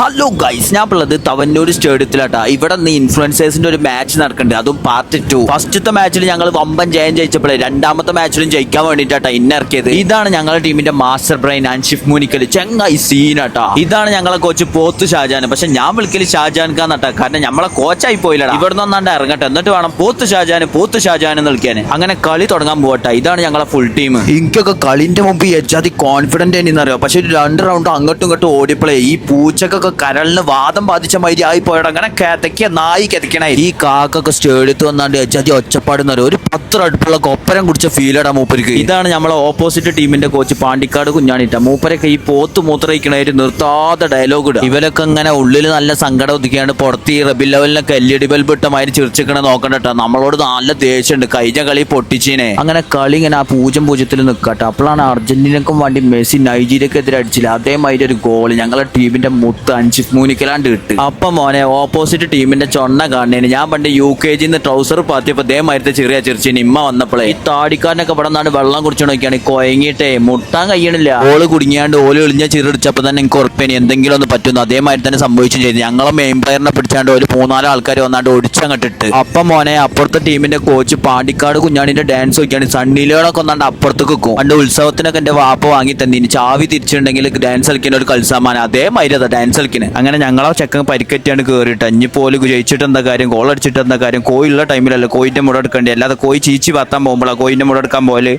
Hello guys ഞാൻ ഉള്ളത് തവന്നൂർ സ്റ്റേഡിയത്തിലാട്ടാ. ഇവിടെ നിന്ന് ഇൻഫ്ലുവൻസേഴ്സിന്റെ ഒരു മാച്ച് നടക്കുന്നുണ്ട്. അതും പാർട്ട് ടു ഫസ്റ്റത്തെ മാച്ചിൽ ഞങ്ങൾ വമ്പൻ ജയം ജയിച്ചപ്പോഴേ രണ്ടാമത്തെ മാച്ചിലും ജയിക്കാൻ വേണ്ടിട്ടാ ഇന്നിറക്കിയത് ഇതാണ് ഞങ്ങളുടെ ടീമിന്റെ മാസ്റ്റർ ബ്രെയിൻ അൻഷിഫ് മുനിക്കൽ ചെങ്ങായി സീനാട്ടാ. ഇതാണ് ഞങ്ങളെ കോച്ച് പോത്ത് ഷാജാൻ. പക്ഷെ ഞാൻ വിളിക്കൽ ഷാജാൻ കാട്ടാ കാരണം ഞമ്മളെ കോച്ചായി പോയില്ലടാ. ഇവിടെ നിന്നാണ്ട് ഇറങ്ങട്ടെ. എന്നിട്ട് വേണം പോത്ത് ഷാജാൻ പോത്ത് ഷാജാൻ എന്ന് വിളിക്കാൻ അങ്ങനെ കളി തുടങ്ങാൻ പോകട്ടെ ഇതാണ് ഞങ്ങളെ ഫുൾ ടീം എനിക്കൊക്കെ കളിന്റെ മുമ്പ് എജാതി കോൺഫിഡന്റ് എന്നറിയാം പക്ഷെ ഒരു രണ്ട് റൗണ്ട് അങ്ങോട്ടും ഇങ്ങോട്ടും ഓടിയപ്പോഴേ ഈ പൂച്ചക്കൊക്കെ കരളിന് വാദം ബാധിച്ച മാതിരി ആയി പോയടാ അങ്ങനെ കിതക്കിയ നായി കെതക്കണേ. ഈ കാക്കൊക്കെ സ്റ്റേഡിയത്ത് വന്നാണ്ട് എജാതി ഒച്ചപ്പാട് എന്നറിയാം ഒരു പത്ര അടുപ്പുള്ള കൊപ്പരം കുടിച്ച ഫീലടാ മൂപ്പരിക്ക് ഇതാണ് നമ്മളെ ഓപ്പോസിറ്റ് ടീമിന്റെ കോച്ച് പാണ്ടിക്കാട് കുഞ്ഞാണിട്ട. മൂപ്പരൊക്കെ ഈ പോത്ത് മൂത്രയിക്കണായിട്ട് നിർത്താതെ ഡയലോഗ് ഇടുക ഇവരൊക്കെ ഇങ്ങനെ ഉള്ളിൽ നല്ല സങ്കടം ഒതുക്കിയാണ് പുറത്ത് ഈ റബിൽ ലെവലിനൊക്കെ എൽ ഇ ഡി ബൾബ് ഇട്ട മാതിരി ചിരിച്ചിക്കണേ നോക്കണ്ടട്ടോ. നമ്മളോട് നല്ല ദേഷ്യമുണ്ട് കഴിഞ്ഞ കളി പൊട്ടിച്ചീനെ. അങ്ങനെ കളി ഇങ്ങനെ ആ പൂജ്യം പൂജ്യത്തിൽ നിൽക്കട്ടെ അപ്പോഴാണ് അർജന്റീനക്കും വേണ്ടി മെസ്സി നൈജീരിയക്കെതിരെ അടിച്ചില്ല. അതേമാതിരി ഒരു ഗോൾ ഞങ്ങളെ ടീമിന്റെ മുത്ത് അഞ്ചിഫ് മൂനിക്കലാണ്ട് ഇട്ട്. അപ്പൊ മോനെ ഓപ്പോസിറ്റ് ടീമിന്റെ ചൊണ്ണ കാണേന് ഞാൻ പണ്ട് യു കെ ജിന്ന് ട്രൗസർ പാത്തിയപ്പോ ഇതേമാതിരത്തെ ചെറിയ ചെറിച്ചിന് ഇമ്മ വന്നപ്പോഴേ ഈ താടിക്കാരനൊക്കെ ഇവിടെ നിന്നാണ് വെള്ളം കുടിച്ചു നോക്കിയാണ് കൊയങ്ങിട്ടേ മുട്ടാൻ കഴിയണില്ല. ഓൾ കുടുങ്ങിയാണ്ട് ഓൽ ഒളിഞ്ഞ ചെറിയടിച്ചപ്പോ തന്നെ എനിക്ക് ഉറപ്പേനി. എന്തെങ്കിലും ഒന്ന് പറ്റുന്നു അതേമാതിരി തന്നെ സംഭവിച്ചും ചെയ്തു. ഞങ്ങളെ മെയിൻ പ്ലെയറിനെ പിടിച്ചാണ്ട് ഒരു മൂന്നാൽ ആൾക്കാർ വന്നാണ്ട് ഒടിച്ചങ്ങട്ടിട്ട് അപ്പം മോനെ അപ്പുറത്തെ ടീമിന്റെ കോച്ച് പാണ്ടിക്കാട് കുഞ്ഞാണിന്റെ ഡാൻസ് നോക്കിയാണ്. സണ്ണിലോടൊക്കെ ഒന്നാണ്ട് അപ്പുറത്തേക്ക് വെക്കും പണ്ട് ഉത്സവത്തിനൊക്കെ എന്റെ വാപ്പ വാങ്ങി തന്നെ ചാവി തിരിച്ചിട്ടുണ്ടെങ്കിൽ ഡാൻസ് കളിക്കുന്ന ഒരു കൽസാമാനം അതേമാതിരി അതാ ഡാൻസ് കളിക്കുന്നത് അങ്ങനെ ഞങ്ങളെ ചെക്കൻ പരിക്കറ്റിയാണ് കയറിയിട്ട് അഞ്ഞിപ്പോൽ ജയിച്ചിട്ട് എന്താ കാര്യം? ഗോൾ അടിച്ചിട്ട് എന്താ കാര്യം? കോയിലുള്ള ടൈമിലല്ല കോയിന്റെ മുട എടുക്കേണ്ടി? അല്ലാതെ കോയി ചീച്ചി പത്താൻ പോകുമ്പോഴാണ് കോയിന്റെ മുട എടുക്കാൻ പോലെ